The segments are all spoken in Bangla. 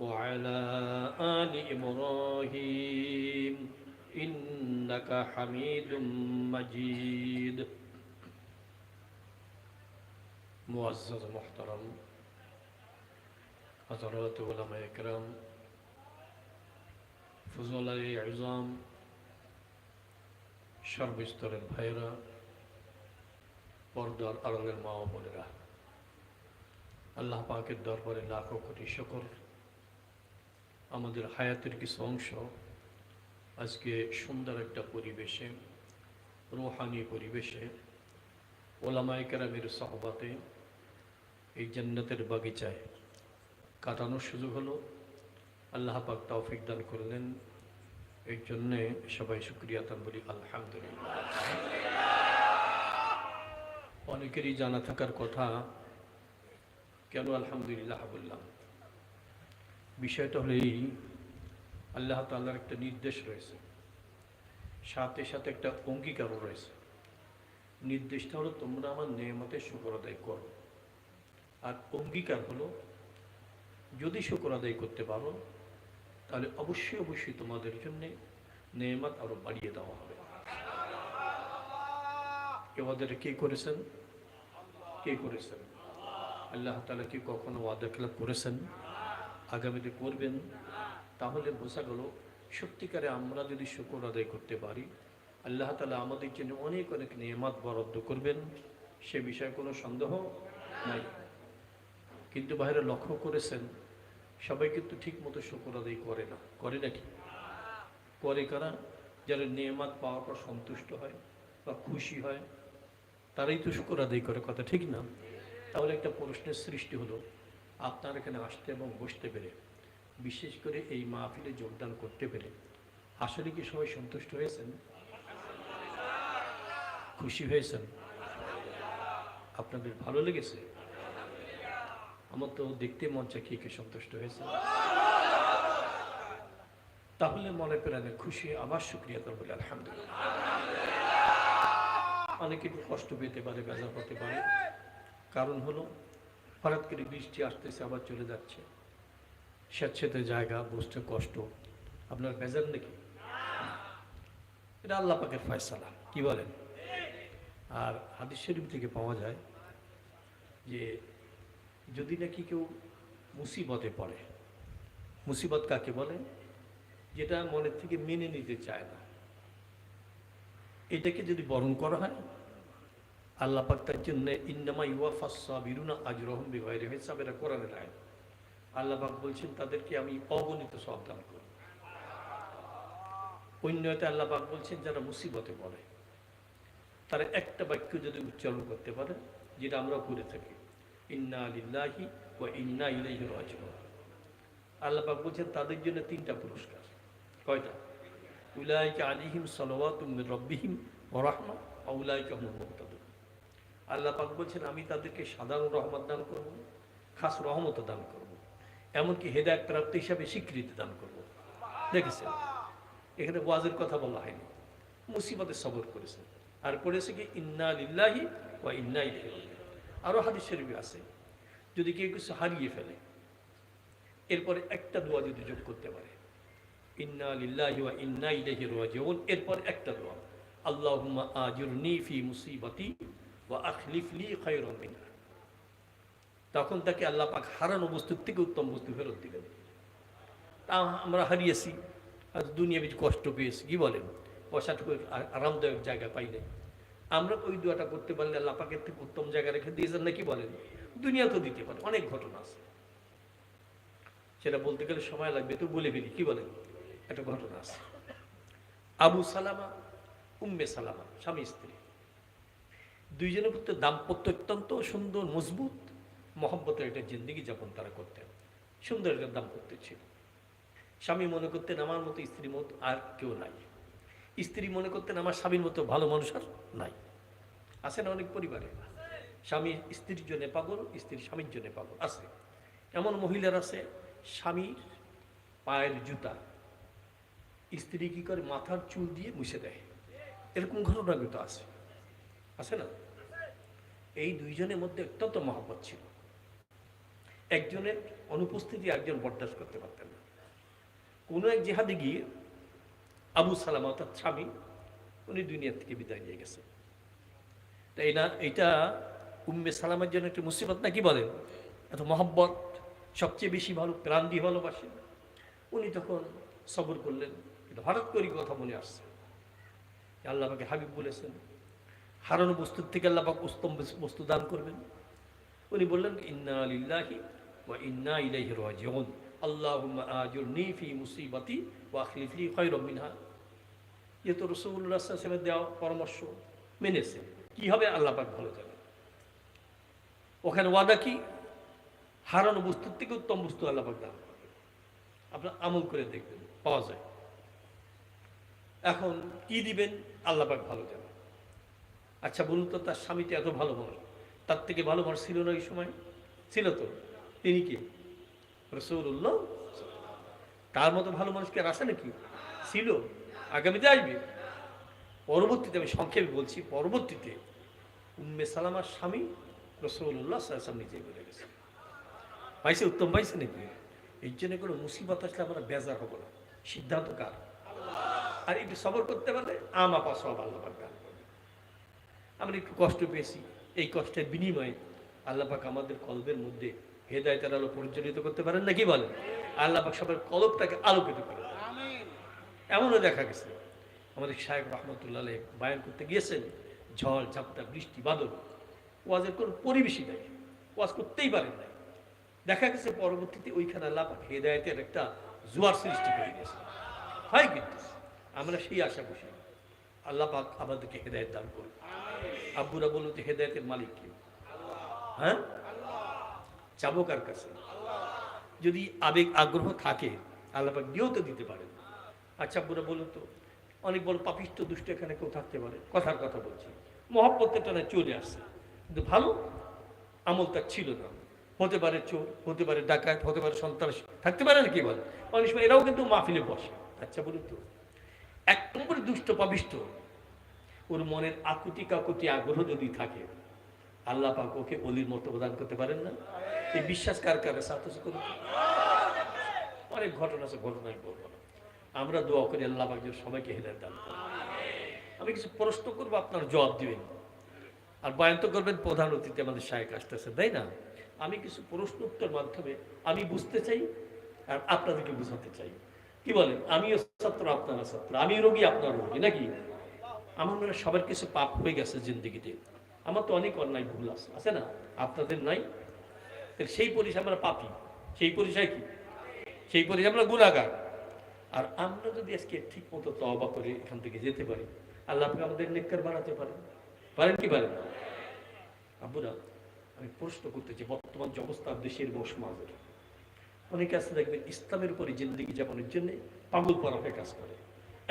وعلى آل إبراهيم إنك حميد مجيد معزز محترم حضرات علماء کرام ফজলাই আজম সর্বস্তরের ভাইরা পর্দার আড়ালের মা ও বোনেরা আল্লাহ পাকের দরবারে লাখো কোটি শকর আমাদের হায়াতের কিছু অংশ আজকে সুন্দর একটা পরিবেশে, রোহানি পরিবেশে ওলামাই কেরামের সহবাতে এই জান্নাতের বাগিচায় কাটানোর সুযোগ হলো। আল্লাহ পাক তৌফিক দান করলেন। এই জন্যে সবাই শুক্রিয়া তান বলি আলহামদুলিল্লাহ। অনেকেরই জানা থাকার কথা, কেন আলহামদুলিল্লাহ বললাম? বিষয়টা হলো এই, আল্লাহ তাল্লার একটা নির্দেশ রয়েছে। সাথে সাথে একটা অঙ্গীকারও রয়েছে। নির্দেশটা হলো তোমরা আমার নিয়মতের শুকর আদায় করো। আর অঙ্গীকার হলো, যদি শুকর আদায় করতে পারো, তাহলে অবশ্যই অবশ্যই তোমাদের জন্য নেয়ামত আরও বাড়িয়ে দেওয়া হবে। আমাদের কে করেছেন? কে করেছেন? আল্লাহ তালা কি কখনো ওয়াদা খেলাপ করেছেন? আগামীতে করবেন, তাহলে বোঝা গেল সত্যিকারে আমরা যদি শুকর আদায় করতে পারি, আল্লাহ তালা আমাদের জন্য অনেক অনেক নিয়ামত বরাদ্দ করবেন, সে বিষয়ে কোনো সন্দেহ নাই। কিন্তু বাইরে লক্ষ্য করেছেন, সবাই কিন্তু ঠিক মতো শুকর আদায় করে না। করে নাকি করে কারা? যারা নিয়ামত পাওয়ার পর সন্তুষ্ট হয় বা খুশি হয়, তারাই তো শুকর আদায় করে, কথা ঠিক না? তাহলে একটা প্রশ্নের সৃষ্টি হলো আপনার এখানে আসতে এবং বসতে পেরে, বিশেষ করে এই মাহফিলে যোগদান করতে পেরে, আসলে কি সবাই সন্তুষ্ট হয়েছেন? খুশি হয়েছেন? আপনাদের ভালো লেগেছে? আমার তো দেখতে মন চাকিয়ে কে সন্তুষ্ট হয়েছে। তাহলে মনে প্রাণে খুশি আবার শুক্রিয়া করব, আলহামদুলিল্লাহ। অনেকে একটু কষ্ট পেতে পারে, বেজার হতে পারে। কারণ হলো হঠাৎ করে বৃষ্টি আসতেছে, আবার চলে যাচ্ছে। স্বেচ্ছেতে জায়গা, বসতে কষ্ট। আপনার বেজার নাকি? এটা আল্লাহ পাকের ফয়সালা, কি বলেন? আর হাদিস শরীফ থেকে পাওয়া যায় যে, যদি নাকি কেউ মুসিবতে পড়ে, মুসিবত কাকে বলে? যেটা মনের থেকে মেনে নিতে চায় না। এটাকে যদি বরণ করা হয় আল্লাহ পাক তার জন্য ইন্নামা ইউয়াফাসা বিরুনা আজরহম বিভাইরে হিসাব এরা কোরআনের আয় আল্লাহ পাক বলছেন, তাদেরকে আমি অগণিত সব দান করব অন্যতে আল্লাহ পাক বলছেন, যারা মুসিবতে পড়ে, তারা একটা বাক্য যদি উচ্চারণ করতে পারে, যেটা আমরা করে থাকি, ইন্না আলিল্লাহি ও ইন্না ইলাইহি রাজিউন। আল্লাহ পাক বলছেন, তাদের জন্য তিনটা পুরস্কার। কয়টা? উলাইকা আলিহিম সালাওয়াতুম মির রাব্বিহিম ওয়া রাহমা ওয়া হুমুল মুহতাদুন। আল্লাহ পাক বলছেন, আমি তাদেরকে সাধারণ রহমত দান করব, খাস রহমত দান করব। এমনকি হেদায়ত প্রাপ্ত হিসাবে স্বীকৃতি দান করব। দেখেছেন? এখানে ওয়াজের কথা বলা হয়নি। মুসিবতে সবর করেছেন। আর করেছে কি, ইন্না লিল্লাহি ওয়া ইন্না আরও হাদিস শরীফে আছে। যদি কেউ কিছু হারিয়ে ফেলে, এরপরে একটা দোয়া যদি যোগ করতে পারে, ইন্না লিল্লাহি ওয়া ইন্না ইলাইহি এরপর একটা দোয়া, আল্লাহুম্মা আজুরনি ফি মুসিবাতি ওয়া আখলিফ লি খায়রাম তখন তাকে আল্লাহ পাক হারানো বস্তুর থেকে উত্তম বস্তু ফেরত দিলেন। তা আমরা হারিয়েছি আর দুনিয়া বেশি কষ্ট পেয়েছি, কি বলেন? পয়সাটুকু আরামদায়ক জায়গা পাই নাই। আমরা ওই দোয়াটা করতে পারলে আল্লাহ পাকের থেকে উত্তম জায়গা রেখে দিয়েছেন না কি বলেন? দুনিয়া তো দিতে পারে, অনেক ঘটনা আছে। সেটা বলতে গেলে সময় লাগবে তো বলে ফেলি, কি বলেন? একটা ঘটনা আছে। আবু সালামা, উম্মে সালামা, স্বামী স্ত্রী। দুইজনের প্রতি দাম্পত্য অত্যন্ত সুন্দর, মজবুত মহব্বতের একটা জিন্দিগি যাপন তারা করতেন। সুন্দর একটা দাম্পত্য ছিল। স্বামী মনে করতেন, আমার মতো স্ত্রীর মতো আর কেউ নাই। স্ত্রী মনে করতেন, আমার স্বামীর মতো ভালো মানুষ আর নাই। আছে না অনেক পরিবারে? স্বামী স্ত্রীর জন্য পাগল, স্ত্রী স্বামীর জন্য পাগল। আছে। এমন মহিলার আছে, স্বামীর পায়ের জুতা। স্ত্রী কি করে মাথার চুল দিয়ে মুছে দেয়? এরকম ঘটনা কিন্তু আছে। আছে না? এই দুইজনের মধ্যে অত্যন্ত মহব্বত ছিল। একজনের অনুপস্থিতি একজন বরদাস্ত করতে পারতেন না। কোনো এক জেহাদে গিয়ে আবু সালাম, অর্থাৎ স্বামী, উনি দুনিয়া থেকে বিদায় নিয়ে গেছেন। তাই না এটা উম্মে সালামের জন্য একটি মুসিবত না কি বলেন? এত মহব্বত, সবচেয়ে বেশি ভালো প্রাণ দিয়ে ভালোবাসেন উনি তখন সবর করলেন, কিন্তু হঠাৎ করে কথা মনে আসছে। আল্লাহ পাকে হাবিব বলেছেন হারানো বস্তুর থেকে আল্লাপাক উত্তম বস্তু দান করবেন। উনি বললেন, ইন্না আলিল্লাহি ওয়া ইন্না ইলাইহি রাজিউন। আল্লাহুম্মা আজুরনি ফি মুসিবাতি ওয়া আখলিফ লি খায়রাম মিনহা। এ তো রাসূলুল্লাহ সাল্লাল্লাহু আলাইহি দেওয়া পরামর্শ মেনেছে কি হবে আল্লাহ পাক ভালো জানেন। ওখানে ওয়াদা কি? হারানো বস্তুর থেকে উত্তম বস্তু আল্লাহ পাক দান করবেন। আপনার আমল করে দেখবেন, পাওয়া যায়। এখন কি দিবেন? আল্লাহ পাক ভালো জানেন। আচ্ছা বলুন তো, তার স্বামীটা এত ভালো মানুষ, তার থেকে ভালো মানুষ ছিল না ওই সময়? ছিল তো। তিনি কি? রসৌল্লাহ তার মতো ভালো মানুষ কি আর আসে নাকি? ছিল। আগামীতে আসবে। পরবর্তীতে আমি সংক্ষেপে বলছি, পরবর্তীতে উম্মে সালামার স্বামী রসৌল্লাহ সাল্লাম নিজে বলে গেছে। পাইছে উত্তম পাইছে নাকি? এই জন্য কোনো মুসিবত আসলে আমরা বেজার হব না। সিদ্ধান্ত কার? আর একটু সবর করতে পারলে আমা পা সব আল্লাহ। আমরা একটু কষ্ট পেয়েছি। এই কষ্টের বিনিময়ে আল্লাহ পাক আমাদের কলবের মধ্যে হেদায়তের আলো পরিচালিত করতে পারেন নাকি বলেন? আল্লাহ পাক সবার কলবটাকে আলোকিত করে এমনও দেখা গেছে। আমাদের শাহেক রহমতুল্লাহ বায়ান করতে গিয়েছেন। ঝড় ঝাপটা বৃষ্টি বাদল। ওয়াজের কোনো পরিবেশই নাই। ওয়াজ করতেই পারেন নাই। দেখা গেছে পরবর্তীতে ওইখানে আল্লাহ পাক হেদায়তের একটা জোয়ার সৃষ্টি করে গেছে হয় কিন্তু আমরা সেই আশা বসি আল্লাহ পাক আমাদেরকে হেদায়ত দান করুন। আব্বুরা হেদায়তের মালিক কি? হ্যাঁ? যাব কার কাছে? যদি আবেগ, আগ্রহ থাকে, আল্লাহ পাক দিয়েও তো দিতে পারেন। আচ্ছা আব্বুরা বলুন তো, অনেক বড় পাপিষ্ট দুষ্ট এখানে কেউ থাকতে পারে? কথার কথা বলছি। চলে আসছে। কিন্তু ভালো আমল তার ছিল না। হতে পারে চোর, হতে পারে ডাকাত, হতে পারে সন্ত্রাস, থাকতে পারে না কি বলে? অনেক সময় এরাও কিন্তু মাহফিলে বসে। আচ্ছা বলুন তো, এক নম্বরে দুষ্ট পাবিষ্ট ওর মনের আকুতি কাকুতি আগ্রহ যদি থাকে, আল্লাহ পাক ওকে অলির মতো প্রদান করতে পারেন না। এই বিশ্বাস কার কারে সাতস করুন অনেক ঘটনা আছে ঘটনায় বলব না। আমরা দোয়া করি আল্লাহ পাক যেন সবাইকে হেদায়ত দান আমি কিছু প্রশ্ন করব, আপনার জবাব দিবেন। আর বয়ান তো করবেন, প্রধান অতিথি আমাদের সাহেব আসতেছে, তাই না? আমি কিছু প্রশ্ন উত্তর মাধ্যমে আমি বুঝতে চাই আর আপনাদেরকে বুঝাতে চাই। কি বলেন? আমিও ছাত্র, আপনারা ছাত্র। আমি রোগী আপনার রোগী, নাকি? আমার মনে সবার কিছু পাপ হয়ে গেছে জিন্দগিতে। আমার তো অনেক অন্যায় ভুল আছে। আছে না? আপনাদের নাই? সেই পরিচয় আমরা পাপি। সেই পরিচয় কি? সেই পরিচয় আমরা গুণাগার আর আমরা যদি আজকে ঠিক মতো তবা করে এখান থেকে যেতে পারি, আল্লাহ আপনি আমাদের নেককার বানাতে পারেন। পারেন কি পারেন? আব্বুরা, আমি প্রশ্ন করতে চাই, বর্তমান যে অবস্থা দেশের এবং সমাজের অনেকে আছে দেখবেন, ইসলামের উপরে জিন্দগি যাপনের জন্য পাগল পরাফে কাজ করে।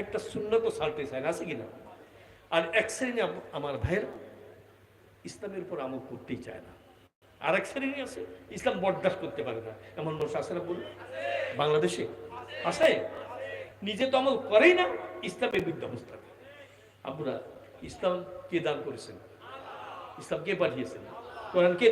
একটা শূন্যত সালতে চায় না, আছে কিনা আর এক শ্রেণি আমার ভাইয়েরা ইসলামের উপর আমল করতেই চায় না। আর এক শ্রেণি আছে ইসলাম বরদাস্ত করতে পারে না। এমন মানুষ আছে না বলুন বাংলাদেশে আছে? নিজে তো আমল করেই না, ইসলামের বিরুদ্ধে অবস্থান আপনারা ইসলাম কে দান করেছেন? ইসলাম কে পাঠিয়েছেন? কোরআন কে